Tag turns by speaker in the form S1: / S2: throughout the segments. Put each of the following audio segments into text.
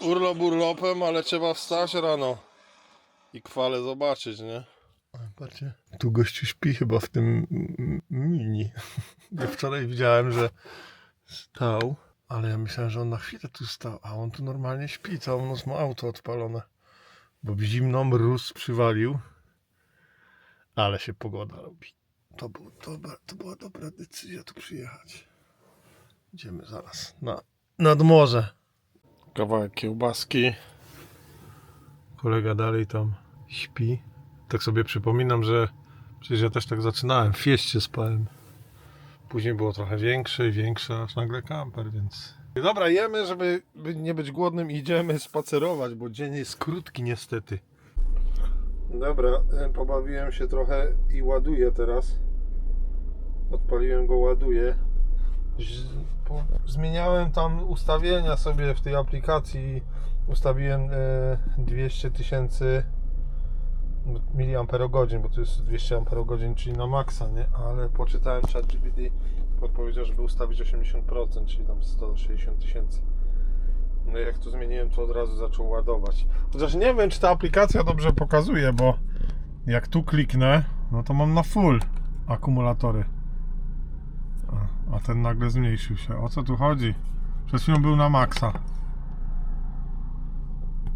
S1: Urlop urlopem, ale trzeba wstać rano i kwale zobaczyć, nie? Patrzcie, tu gościu śpi chyba w tym mini. Ja wczoraj widziałem, że stał, ale ja myślałem, że on na chwilę tu stał, a on tu normalnie śpi, całą noc ma auto odpalone. Bo w zimno mróz przywalił, ale się pogoda robi. To, był dobra, to była dobra decyzja tu przyjechać. Idziemy zaraz na, nad morze. Kawałek kiełbaski. Kolega dalej tam śpi. Tak sobie przypominam, że przecież ja też tak zaczynałem. W fieście spałem. Później było trochę większe i większe, aż nagle kamper, więc... Dobra, jemy, żeby by nie być głodnym. Idziemy spacerować, bo dzień jest krótki niestety. Dobra, e, pobawiłem się trochę i ładuję teraz. Odpaliłem go, ładuję. Zmieniałem tam ustawienia sobie w tej aplikacji. Ustawiłem e, 200 tysięcy miliamperogodzin, bo to jest 200 amperogodzin, czyli na maksa, nie? Ale poczytałem ChatGPT, podpowiedział, żeby ustawić 80%, czyli tam 160 tysięcy. No jak to zmieniłem, to od razu zaczął ładować. Chociaż nie wiem, czy ta aplikacja dobrze pokazuje, bo jak tu kliknę, no to mam na full akumulatory. A, ten nagle zmniejszył się. O co tu chodzi? Przed chwilą był na maksa.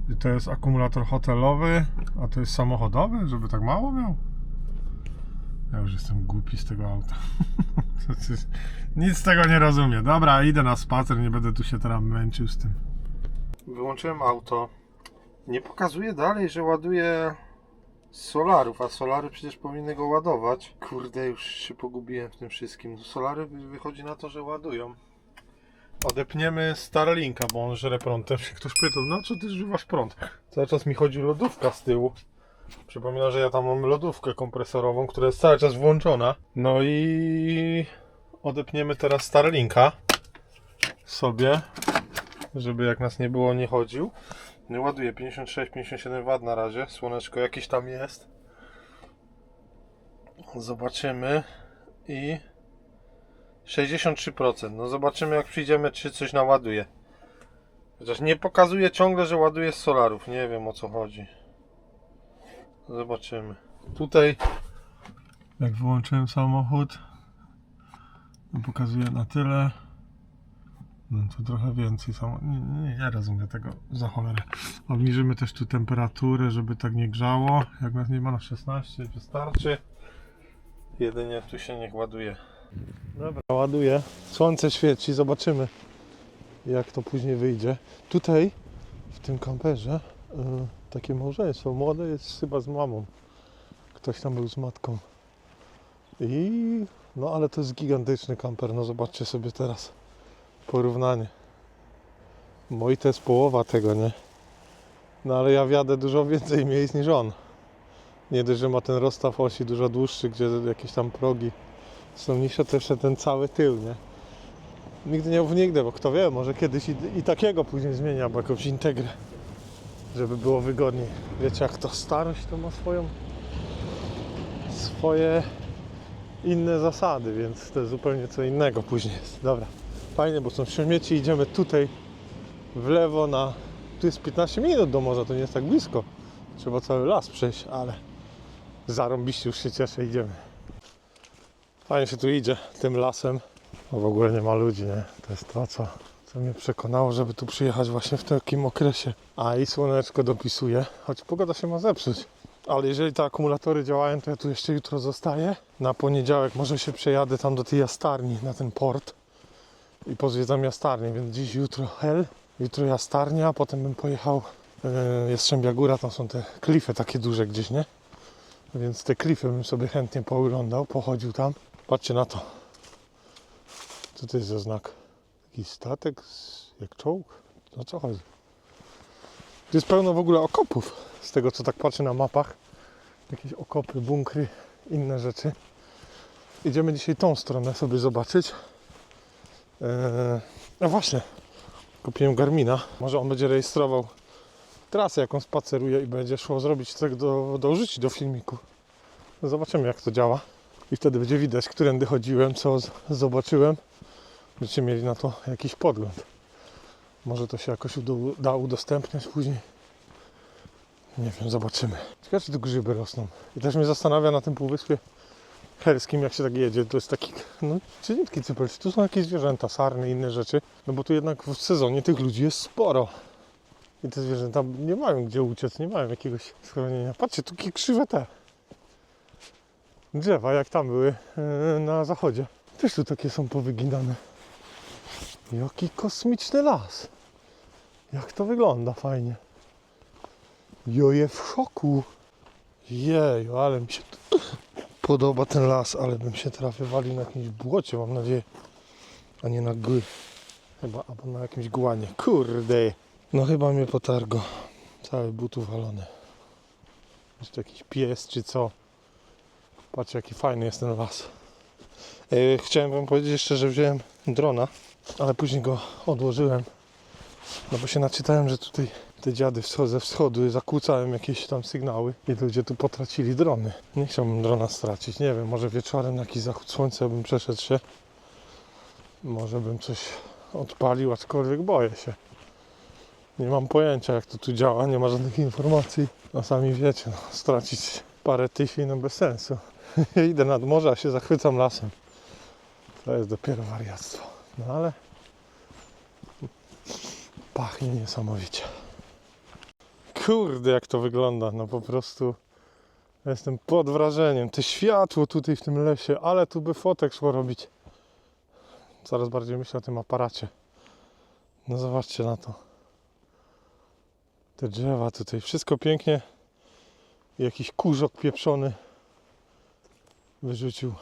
S1: I to jest akumulator hotelowy, a to jest samochodowy, żeby tak mało miał? Ja już jestem głupi z tego auta. Nic z tego nie rozumiem. Dobra, idę na spacer, nie będę tu się teraz męczył z tym. Wyłączyłem auto. Nie pokazuje dalej, że ładuje solarów, a solary przecież powinny go ładować. Kurde, już się pogubiłem w tym wszystkim. Solary wy- wychodzi na to, że ładują. Odepniemy Starlinka, bo on żre prąd. Też się ktoś pytał, na co ty zużywasz prąd? Cały czas mi chodzi lodówka z tyłu. Przypominam, że ja tam mam lodówkę kompresorową, która jest cały czas włączona. No i odepniemy teraz Starlinka sobie, żeby jak nas nie było, nie chodził. Nie ładuje 56-57 W na razie. Słoneczko jakieś tam jest. Zobaczymy. I 63%. No zobaczymy jak przyjdziemy, czy coś naładuje. Chociaż nie pokazuje ciągle, że ładuje z solarów. Nie wiem o co chodzi. Zobaczymy. Tutaj jak wyłączyłem samochód no pokazuje na tyle. No tu trochę więcej samo. Nie, nie, nie rozumiem tego za cholerę. Obniżymy też tu temperaturę, żeby tak nie grzało. Jak nas nie ma na 16 wystarczy. Jedynie tu się niech ładuje. Dobra, ładuję. Słońce świeci, zobaczymy jak to później wyjdzie. Tutaj w tym kamperze y, takie małżeństwo. Młode jest chyba z mamą. Ktoś tam był z matką. I no ale to jest gigantyczny kamper. No zobaczcie sobie teraz porównanie. Moi to jest połowa tego, nie? No ale ja wjadę dużo więcej miejsc niż on. Nie dość, że ma ten rozstaw osi dużo dłuższy, gdzie jakieś tam progi są niższe, to jeszcze ten cały tył, nie? Nigdy nie mów nigdy, bo kto wie, może kiedyś i, i takiego później zmienia, albo jakąś integrę, żeby było wygodniej. Wiecie, jak to starość to ma swoją swoje inne zasady, więc to zupełnie co innego później jest. Dobra, fajnie, bo są śmieci, idziemy tutaj w lewo na... Tu jest 15 minut do morza, to nie jest tak blisko. Trzeba cały las przejść, ale zarąbiście już się cieszę, idziemy. Fajnie się tu idzie tym lasem. No w ogóle nie ma ludzi, nie? To jest to, co, co mnie przekonało, żeby tu przyjechać właśnie w takim okresie. A i słoneczko dopisuje, choć pogoda się ma zepsuć. Ale jeżeli te akumulatory działają, to ja tu jeszcze jutro zostaję. Na poniedziałek może się przejadę tam do tej jastarni, na ten port. I pozwiedzam jastarnię, więc dziś, jutro hel. Jutro jastarnia, a potem bym pojechał yy, Jastrzębia Góra, tam są te klify takie duże gdzieś, nie? Więc te klify bym sobie chętnie pooglądał, pochodził tam. Patrzcie na to. Co to jest za znak? Jakiś statek z, jak czołg? O co chodzi? Tu jest pełno w ogóle okopów. Z tego co tak patrzę na mapach. Jakieś okopy, bunkry, inne rzeczy. Idziemy dzisiaj tą stronę sobie zobaczyć. Eee, no właśnie. Kupiłem Garmina. Może on będzie rejestrował trasę, jaką spaceruję i będzie szło zrobić tak do, do użycia do filmiku. Zobaczymy jak to działa. I wtedy będzie widać, którędy chodziłem, co zobaczyłem. Będziecie mieli na to jakiś podgląd. Może to się jakoś uda- da udostępniać później. Nie wiem, zobaczymy. Ciekawe, czy tu grzyby rosną. I też mnie zastanawia na tym półwyspie herskim, jak się tak jedzie. To jest taki, no, cieniutki cypel. Czy tu są jakieś zwierzęta, sarny, inne rzeczy? No bo tu jednak w sezonie tych ludzi jest sporo. I te zwierzęta nie mają gdzie uciec, nie mają jakiegoś schronienia. Patrzcie, tu jakie krzywe te drzewa, jak tam były yy, na zachodzie. Też tu takie są powyginane. Jaki kosmiczny las. Jak to wygląda fajnie. Joje w szoku. Jeju, ale mi się podoba ten las, ale bym się teraz wywalił na jakimś błocie, mam nadzieję. A nie na gły. Chyba, albo na jakimś głanie. Kurde. No chyba mnie potargo. Cały but uwalony. Jest to jakiś pies czy co. Patrzcie jaki fajny jest ten las. E, Chciałem wam powiedzieć jeszcze, że wziąłem drona, ale później go odłożyłem. No bo się naczytałem, że tutaj te dziady ze wschodu zakłócają jakieś tam sygnały i ludzie tu potracili drony. Nie chciałbym drona stracić. Nie wiem, może wieczorem na jakiś zachód słońca bym przeszedł się. Może bym coś odpalił, aczkolwiek boję się. Nie mam pojęcia jak to tu działa, nie ma żadnych informacji. No sami wiecie, no, stracić parę tysięcy no bez sensu. Idę nad morze, a się zachwycam lasem. To jest dopiero wariactwo. No ale pachnie niesamowicie. Kurde, jak to wygląda. No po prostu jestem pod wrażeniem. Te światło tutaj w tym lesie, ale tu by fotek szło robić. Coraz bardziej myślę o tym aparacie. No zobaczcie na to. Te drzewa tutaj, wszystko pięknie. Jakiś kurzok pieprzony wyrzucił.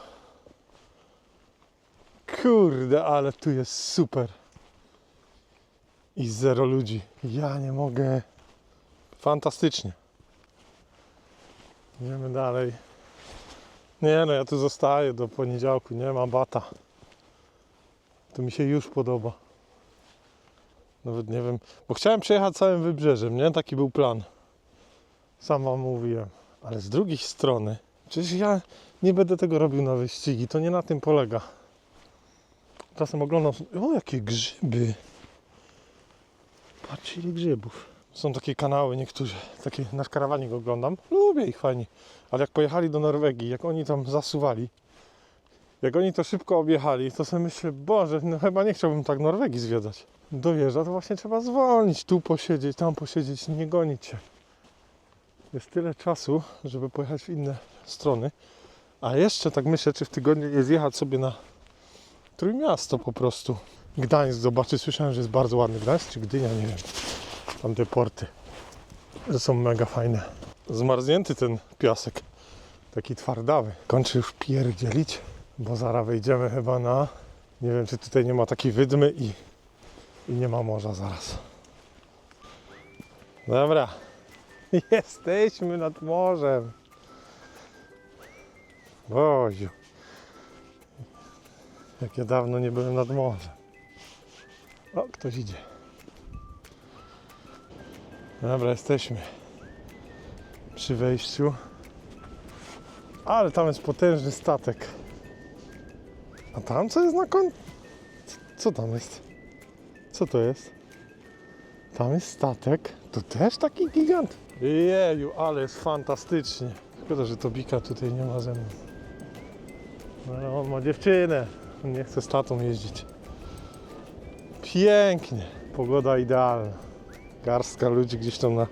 S1: Kurde, ale tu jest super. I zero ludzi. Ja nie mogę. Fantastycznie. Idziemy dalej. Nie no, ja tu zostaję do poniedziałku. Nie mam bata. To mi się już podoba. Nawet nie wiem, bo chciałem przejechać całym wybrzeżem, nie? Taki był plan. Sam wam mówiłem. Ale z drugiej strony, przecież ja nie będę tego robił na wyścigi. To nie na tym polega. Czasem oglądam, o jakie grzyby. Patrzcie ile grzybów. Są takie kanały niektórzy, takie na karawanie go oglądam. Lubię ich fajnie. Ale jak pojechali do Norwegii, jak oni tam zasuwali, jak oni to szybko objechali, to sobie myślę, Boże, no chyba nie chciałbym tak Norwegii zwiedzać. Dojeżdża, to właśnie trzeba zwolnić, tu posiedzieć, tam posiedzieć, nie gonić się. Jest tyle czasu, żeby pojechać w inne strony. A jeszcze tak myślę, czy w tygodniu nie zjechać sobie na Trójmiasto po prostu. Gdańsk zobaczyć, słyszałem, że jest bardzo ładny Gdańsk, czy Gdynia, nie wiem. Tamte porty, są mega fajne. Zmarznięty ten piasek, taki twardawy. Kończy już pierdzielić, bo zaraz wejdziemy chyba na... Nie wiem, czy tutaj nie ma takiej wydmy i, i nie ma morza zaraz. Dobra, jesteśmy nad morzem. Boziu. Jak ja dawno nie byłem nad morzem. O, ktoś idzie. Dobra, jesteśmy przy wejściu. Ale tam jest potężny statek. A tam co jest na końcu? Co tam jest? Co to jest? Tam jest statek. To też taki gigant. Jeju, ale jest fantastycznie. Szkoda, że Tobika tutaj nie ma ze mną. No, on ma dziewczynę. On nie chce z tatą jeździć. Pięknie. Pogoda idealna. Garstka ludzi gdzieś tam na,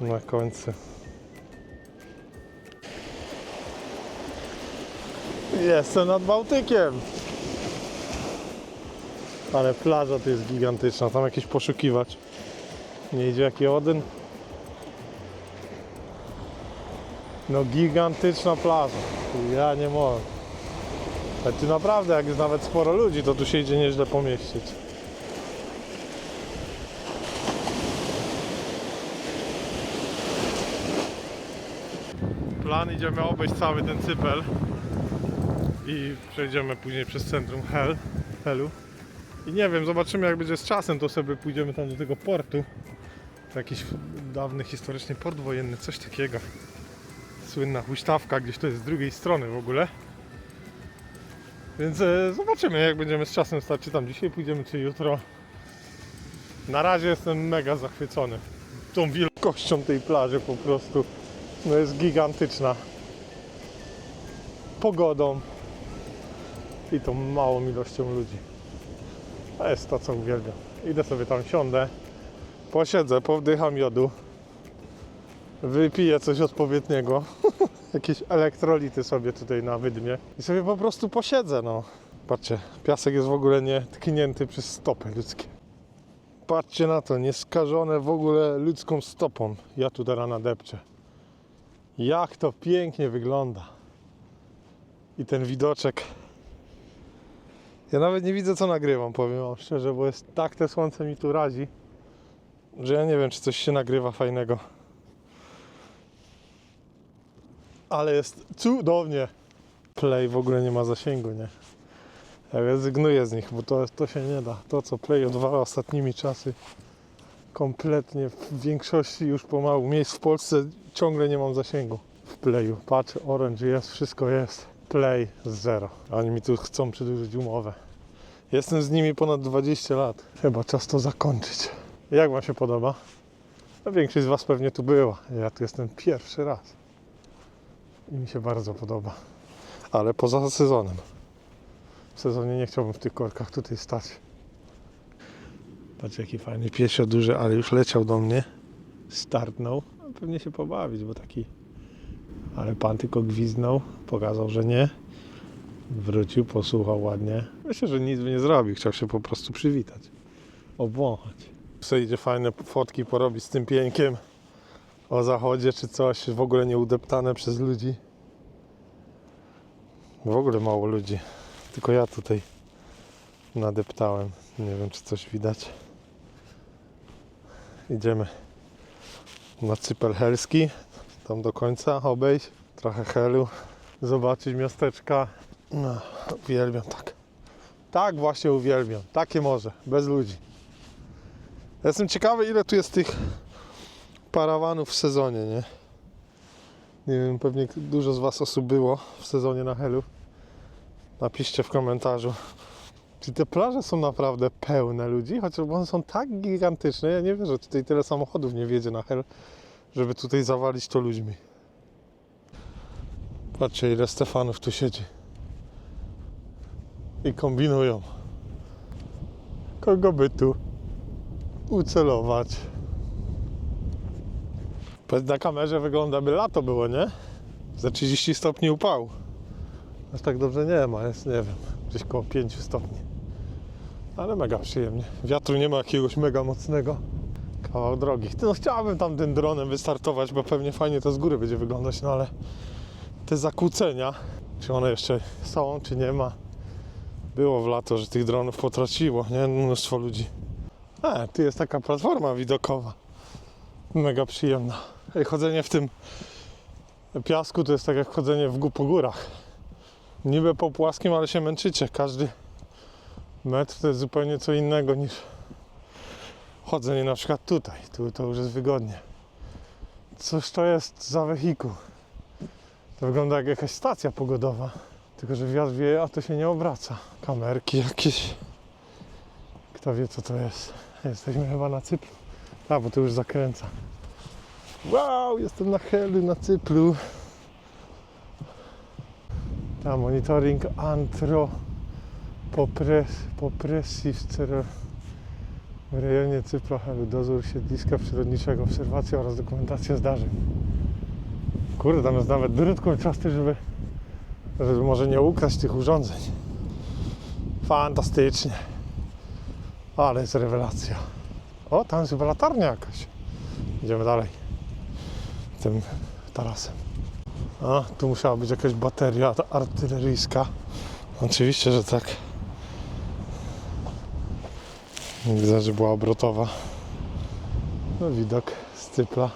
S1: na końcu. Jestem nad Bałtykiem. Ale plaża to jest gigantyczna. Tam jakiś poszukiwacz. Nie idzie jaki Odyn. No gigantyczna plaża. Ja nie mogę. Ale tu naprawdę, jak jest nawet sporo ludzi, to tu się idzie nieźle pomieścić. Plan idziemy obejść cały ten cypel i przejdziemy później przez centrum Hel, Helu. I nie wiem, zobaczymy jak będzie z czasem, to sobie pójdziemy tam do tego portu. Jakiś dawny historycznie port wojenny, coś takiego. Słynna huśtawka gdzieś to jest z drugiej strony w ogóle. Więc e, zobaczymy jak będziemy z czasem stać, czy tam dzisiaj pójdziemy, czy jutro. Na razie jestem mega zachwycony tą wielkością tej plaży po prostu. No jest gigantyczna. Pogodą i tą małą ilością ludzi. To jest to, co uwielbiam. Idę sobie tam, siądę, posiedzę, powdycham jodu, wypiję coś odpowiedniego, jakieś elektrolity sobie tutaj na wydmie i sobie po prostu posiedzę, no. Patrzcie, piasek jest w ogóle nie tknięty przez stopy ludzkie. Patrzcie na to, nieskażone w ogóle ludzką stopą. Ja tu teraz nadepczę. Jak to pięknie wygląda. I ten widoczek. Ja nawet nie widzę co nagrywam, powiem wam szczerze, bo jest tak te słońce mi tu razi, że ja nie wiem czy coś się nagrywa fajnego. Ale jest cudownie. Play w ogóle nie ma zasięgu, nie? Ja rezygnuję z nich, bo to, to się nie da. To, co Play odwala ostatnimi czasy, kompletnie w większości już pomału miejsc w Polsce ciągle nie mam zasięgu w Playu. Patrzę, Orange jest, wszystko jest. Play zero. Oni mi tu chcą przedłużyć umowę. Jestem z nimi ponad 20 lat. Chyba czas to zakończyć. Jak Wam się podoba? No, większość z Was pewnie tu była. Ja tu jestem pierwszy raz. I mi się bardzo podoba. Ale poza sezonem. W sezonie nie chciałbym w tych korkach tutaj stać. Patrz jaki fajny piesio duży, ale już leciał do mnie. Startnął. No, pewnie się pobawić, bo taki... Ale pan tylko gwizdnął, pokazał, że nie. Wrócił, posłuchał ładnie. Myślę, że nic by nie zrobił, chciał się po prostu przywitać. Obwąchać. Sobie idzie fajne fotki porobić z tym pieńkiem o zachodzie czy coś, w ogóle nie udeptane przez ludzi. W ogóle mało ludzi. Tylko ja tutaj nadeptałem. Nie wiem, czy coś widać. Idziemy na Cypel Helski. Tam do końca obejść. Trochę helu. Zobaczyć miasteczka. No, uwielbiam tak. Tak właśnie uwielbiam. Takie morze. Bez ludzi. Jestem ciekawy, ile tu jest tych parawanów w sezonie, nie? Nie wiem, pewnie dużo z Was osób było w sezonie na Helu. Napiszcie w komentarzu. Czy te plaże są naprawdę pełne ludzi? Chociaż one są tak gigantyczne. Ja nie wierzę, że tutaj tyle samochodów nie wjedzie na Hel, żeby tutaj zawalić to ludźmi. Patrzcie, ile Stefanów tu siedzi. I kombinują. Kogo by tu ucelować? Na kamerze wygląda, by lato było, nie? Za 30 stopni upału. Aż tak dobrze nie ma, jest nie wiem, gdzieś koło 5 stopni. Ale mega przyjemnie. Wiatru nie ma jakiegoś mega mocnego. Kawał drogi. No chciałbym tam tym dronem wystartować, bo pewnie fajnie to z góry będzie wyglądać, no ale te zakłócenia, czy one jeszcze są, czy nie ma. Było w lato, że tych dronów potraciło, nie? Mnóstwo ludzi. A, tu jest taka platforma widokowa. Mega przyjemna. Chodzenie w tym piasku to jest tak jak chodzenie w po górach. Niby po płaskim, ale się męczycie. Każdy metr to jest zupełnie co innego niż chodzenie na przykład tutaj. Tu to już jest wygodnie. Cóż to jest za wehikuł? To wygląda jak jakaś stacja pogodowa. Tylko, że wiatr wieje, a to się nie obraca. Kamerki jakieś. Kto wie co to jest. Jesteśmy chyba na Cypru. A, bo to już zakręca. Wow, jestem na Helu, na Cypru. Tam monitoring antro popres, popressive stereo w rejonie Cypru Helu. Dozór siedliska przyrodniczego, obserwacja oraz dokumentacja zdarzeń. Kurde, tam jest nawet drut kolczasty, żeby, żeby może nie ukraść tych urządzeń. Fantastycznie. Ale jest rewelacja. O, tam jest chyba latarnia jakaś. Idziemy dalej. Tym tarasem. A, tu musiała być jakaś bateria artyleryjska. Oczywiście, że tak. Widzę, że była obrotowa. No widok z cypla.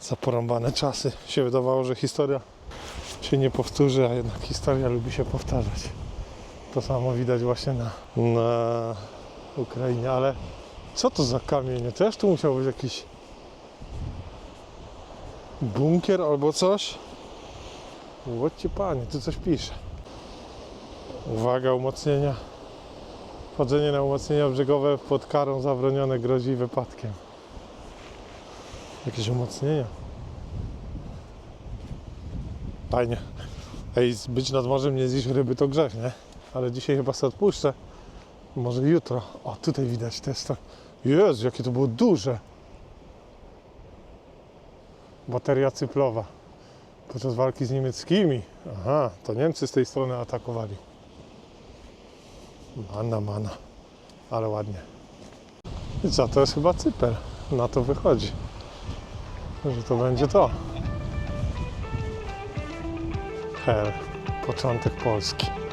S1: Za porąbane czasy. Się wydawało, że historia się nie powtórzy, a jednak historia lubi się powtarzać. To samo widać właśnie na, na Ukrainie, ale co to za kamienie? Też tu musiał być jakiś bunkier albo coś. Łocie panie, tu coś pisze. Uwaga, umocnienia Chodzenie na umocnienia brzegowe pod karą zabronione grozi wypadkiem. Jakieś umocnienia. Fajnie. Ej, być nad morzem nie zjeść ryby to grzech, nie? Ale dzisiaj chyba sobie odpuszczę. Może jutro. O, tutaj widać też to. Jezu, jakie to było duże. Bateria cyplowa. Podczas walki z niemieckimi. Aha, to Niemcy z tej strony atakowali. Mana, mana. Ale ładnie. I co, to jest chyba cyper. Na to wychodzi. Że to będzie to. Hel. Początek Polski.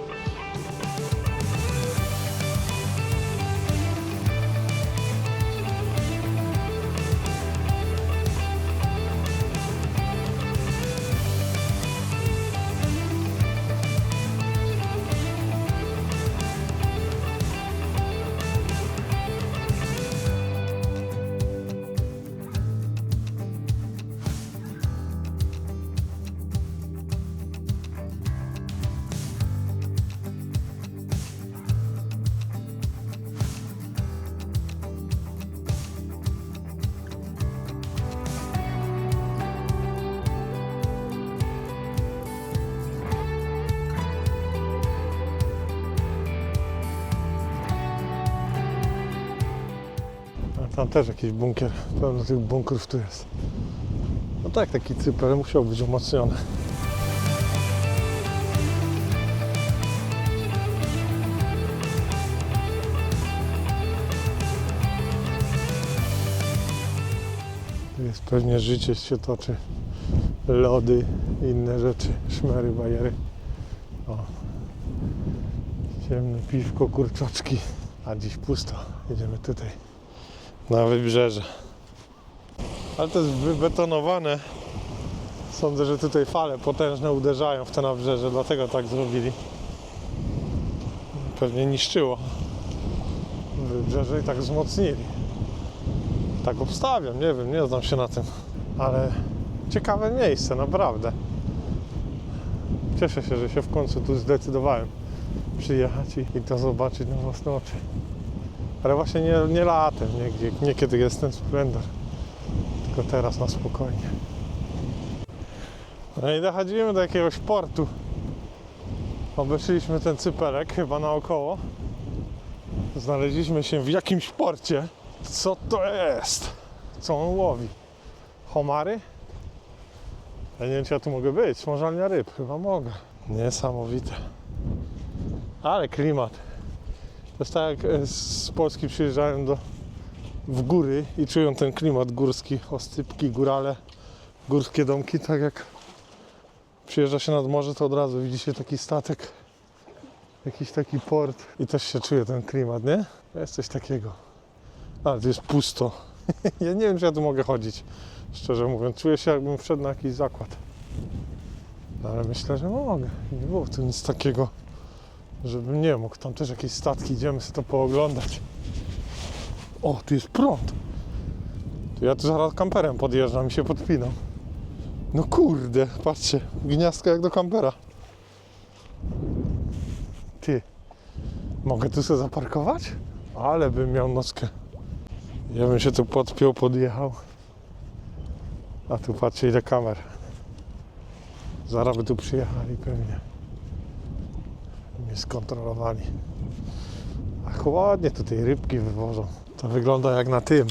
S1: Tam też jakiś bunkier. Pełno tych bunkrów tu jest. No tak, taki cyper musiał być umocniony. Jest pewnie życie się toczy. Lody, inne rzeczy, szmery, bajery. O. Ciemne piwko, kurczaczki. A dziś pusto. Jedziemy tutaj na wybrzeże. Ale to jest wybetonowane. Sądzę, że tutaj fale potężne uderzają w te nabrzeże, dlatego tak zrobili. Pewnie niszczyło wybrzeże i tak wzmocnili. Tak obstawiam, nie wiem, nie znam się na tym. Ale ciekawe miejsce, naprawdę. Cieszę się, że się w końcu tu zdecydowałem przyjechać i, i to zobaczyć na własne oczy. Ale właśnie nie, nie latem, nie, nie kiedy jest ten splendor, tylko teraz na spokojnie. No i dochodzimy do jakiegoś portu. Obeszliśmy ten cyperek chyba naokoło. Znaleźliśmy się w jakimś porcie. Co to jest? Co on łowi? Homary? Ja nie wiem, czy ja tu mogę być. Smażalnia ryb. Chyba mogę. Niesamowite. Ale klimat. To jest tak jak e, z Polski przyjeżdżają do, w góry i czują ten klimat górski, ostypki, górale, górskie domki, tak jak przyjeżdża się nad morze, to od razu widzi się taki statek, jakiś taki port i też się czuje ten klimat, nie? Jest coś takiego. Ale to jest pusto. ja nie wiem, czy ja tu mogę chodzić, szczerze mówiąc. Czuję się, jakbym wszedł na jakiś zakład. No, ale myślę, że mogę. Nie było tu nic takiego żebym nie mógł. Tam też jakieś statki, idziemy sobie to pooglądać. O, tu jest prąd. To ja tu zaraz kamperem podjeżdżam i się podpinam. No kurde, patrzcie, gniazdka jak do kampera. Ty, mogę tu sobie zaparkować? Ale bym miał nockę. Ja bym się tu podpiął, podjechał. A tu patrzcie ile kamer. Zaraz by tu przyjechali pewnie mnie skontrolowali. Ach, ładnie tutaj rybki wywożą. To wygląda jak na tym.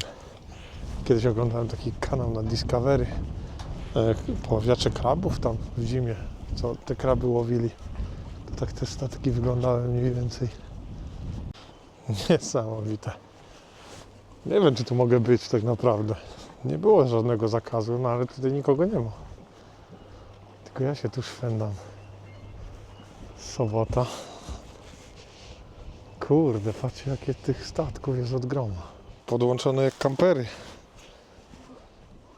S1: Kiedyś oglądałem taki kanał na Discovery. E, Poławiacze krabów tam w zimie, co te kraby łowili. To tak te statki wyglądały mniej więcej. Niesamowite. Nie wiem, czy tu mogę być tak naprawdę. Nie było żadnego zakazu, no ale tutaj nikogo nie ma. Tylko ja się tu szwendam. Sobota. Kurde, patrzcie jakie tych statków jest od groma. Podłączone jak kampery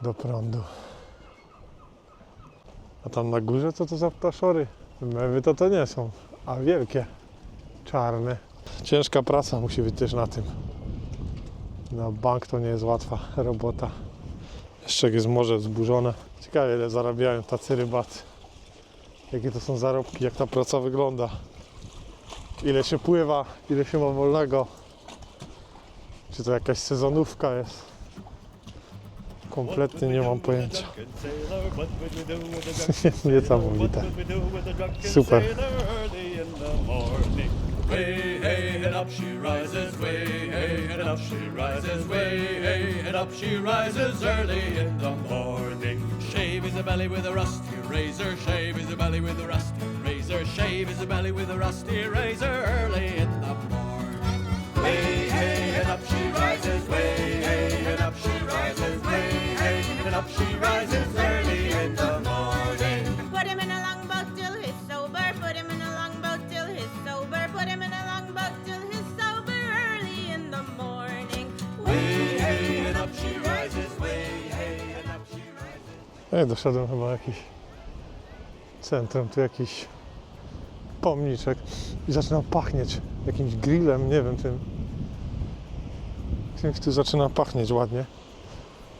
S1: do prądu. A tam na górze co to za ptaszory? Mewy to to nie są, a wielkie, czarne. Ciężka praca musi być też na tym. Na bank to nie jest łatwa robota. Jeszcze jest morze zburzone. Ciekawe ile zarabiają tacy rybacy jakie to są zarobki, jak ta praca wygląda. Ile się pływa, ile się ma wolnego. Czy to jakaś sezonówka jest? Kompletnie nie mam pojęcia. Niesamowite. Super.
S2: Shave belly with a rusty razor, shave belly with a rusty razor, shave his belly with a rusty razor early in the morning. Way, hey, and up she rises, way, hey, and up she rises, way, hey, and up she rises early in the morning.
S3: Put him in a longboat till he's sober. Put him in a longboat till he's sober. Put him in a longboat till he's sober early in the morning.
S2: Way, hey, and up she rises, way, hey, and up she rises.
S1: Ej, doszedłem chyba jakiś centrum, tu jakiś pomniczek i zaczyna pachnieć jakimś grillem, nie wiem tym. Czymś tu zaczyna pachnieć ładnie.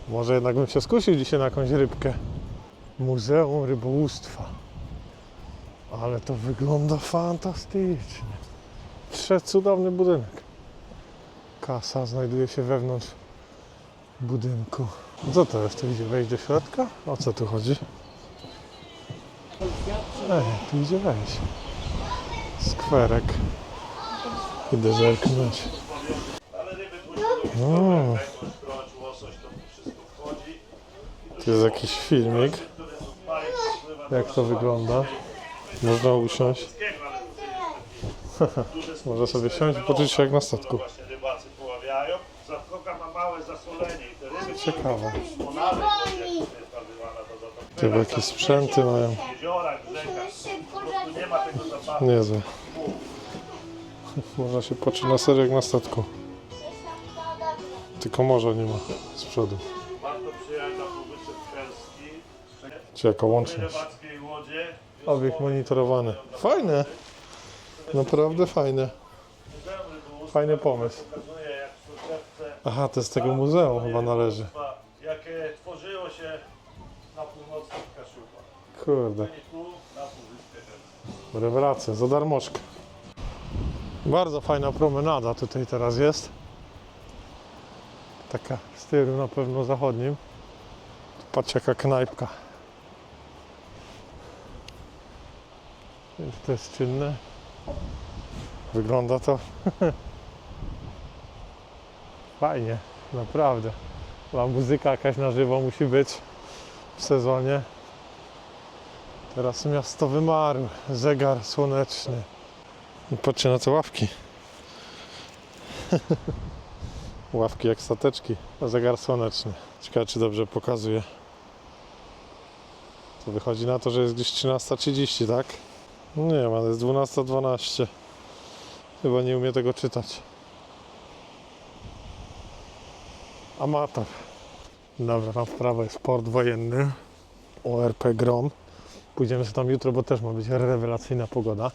S1: Może jednak bym się skusił dzisiaj na jakąś rybkę. Muzeum Rybołówstwa. Ale to wygląda fantastycznie. Przecudowny budynek. Kasa znajduje się wewnątrz budynku. Co to jest? Tu idzie wejść do środka? O co tu chodzi? Ej, tu idzie wejść. Skwerek. Idę zerknąć. O, tu jest jakiś filmik. Jak to wygląda? Można usiąść. Można sobie siąść i poczuć się jak na statku.
S4: Właśnie rybacy poławiają. Zatkoka ma
S1: Niezłe. Można się poczuć na serio jak na statku. Tylko morza nie ma z przodu.
S4: Warto przyjechać na Półwysep Krzelski.
S1: Czy jaka łączność.
S4: rybackiej łodzie.
S1: Obiekt monitorowany. Fajne. Naprawdę fajne. Fajny pomysł.
S4: pokazuje jak w soczewce
S1: Aha, to z tego muzeum chyba należy.
S4: jakie tworzyło się na północnych Kaszubach.
S1: Kurde,
S4: I tu na Półwyspie Krzelskim.
S1: Rewelacja, za darmożkę. Bardzo fajna promenada tutaj teraz jest. Taka w stylu na pewno zachodnim. Patrz jaka knajpka. Więc to jest czynne. Wygląda to fajnie, naprawdę. Chyba muzyka jakaś na żywo musi być w sezonie. Teraz miasto wymarł, zegar słoneczny. I patrzcie na te ławki. ławki jak stateczki, a zegar słoneczny. Ciekawe czy dobrze pokazuje. To wychodzi na to, że jest gdzieś 13.30, tak? Nie wiem, ale jest 12.12. Chyba nie umie tego czytać. Amator. Dobra, tam w prawo jest port wojenny. ORP Grom. Pójdziemy sobie tam jutro, bo też ma być rewelacyjna pogoda.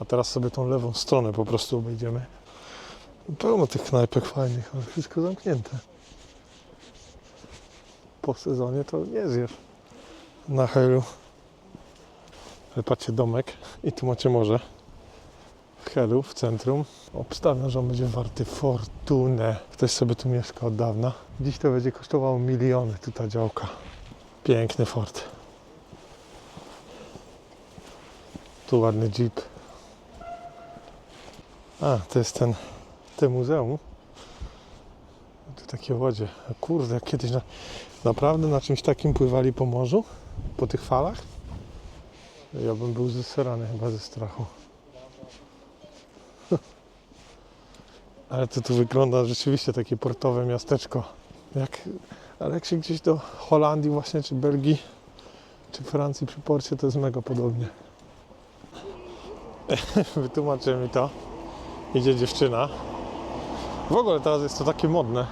S1: A teraz sobie tą lewą stronę po prostu obejdziemy. Pełno tych knajpek fajnych, ale wszystko zamknięte. Po sezonie to nie zjesz na Helu. Ale patrzcie, domek i tu macie morze. W Helu, w centrum. Obstawiam, że on będzie warty fortunę. Ktoś sobie tu mieszka od dawna. Dziś to będzie kosztowało miliony, tu ta działka. Piękny fort. Tu ładny jeep. A, to jest ten, te muzeum. Tu takie łodzie. Kurde, jak kiedyś na, naprawdę na czymś takim pływali po morzu? Po tych falach? Ja bym był zesrany chyba ze strachu. Ale to tu wygląda rzeczywiście takie portowe miasteczko. Jak, ale jak się gdzieś do Holandii właśnie, czy Belgii, czy Francji przy porcie, to jest mega podobnie. Wytłumaczy mi to. Idzie dziewczyna. W ogóle teraz jest to takie modne.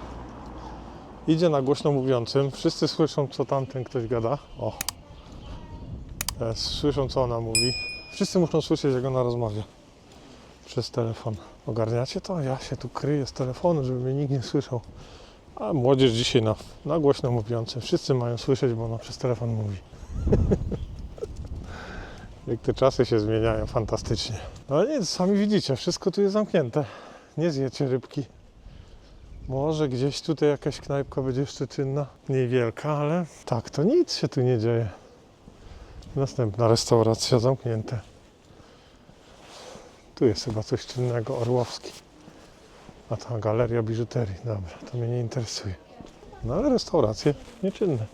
S1: Idzie na głośno mówiącym. Wszyscy słyszą, co tamten ktoś gada. O. Teraz słyszą, co ona mówi. Wszyscy muszą słyszeć, jak ona rozmawia. Przez telefon. Ogarniacie to? Ja się tu kryję z telefonu, żeby mnie nikt nie słyszał. A młodzież dzisiaj na, na głośno mówiącym. Wszyscy mają słyszeć, bo ona przez telefon mówi. Jak te czasy się zmieniają fantastycznie. No nie, sami widzicie, wszystko tu jest zamknięte. Nie zjecie rybki. Może gdzieś tutaj jakaś knajpka będzie jeszcze czynna. Niewielka, ale tak, to nic się tu nie dzieje. Następna restauracja zamknięte. Tu jest chyba coś czynnego, Orłowski. A ta galeria biżuterii, dobra, to mnie nie interesuje. No ale restauracje nieczynne.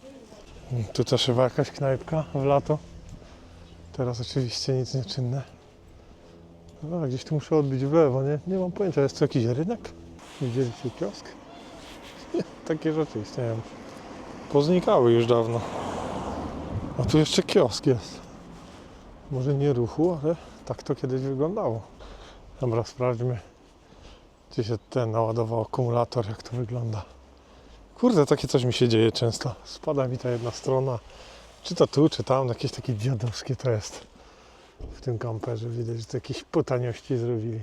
S1: Tu też chyba jakaś knajpka w lato. Teraz oczywiście nic nieczynne. No, a gdzieś tu muszę odbić w lewo, nie? Nie mam pojęcia, jest tu jakiś rynek? Widzieliście kiosk? Takie rzeczy istnieją. Poznikały już dawno. A tu jeszcze kiosk jest. Może nie ruchu, ale tak to kiedyś wyglądało. Dobra, sprawdźmy, gdzie się ten naładował akumulator, jak to wygląda. Kurde, takie coś mi się dzieje często. Spada mi ta jedna strona. Czy to tu, czy tam, jakieś takie dziadowskie to jest. W tym kamperze widać, że to jakieś potaniości zrobili.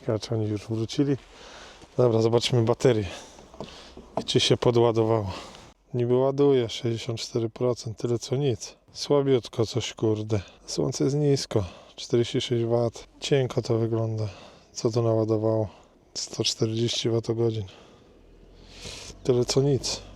S1: Ciekawe, czy oni już wrócili. Dobra, zobaczmy baterię. I czy się podładowało. Niby ładuje 64%, tyle co nic. Słabiutko coś, kurde. Słońce jest nisko, 46 W. Cienko to wygląda. Co to naładowało? 140 Wh. Tyle co nic.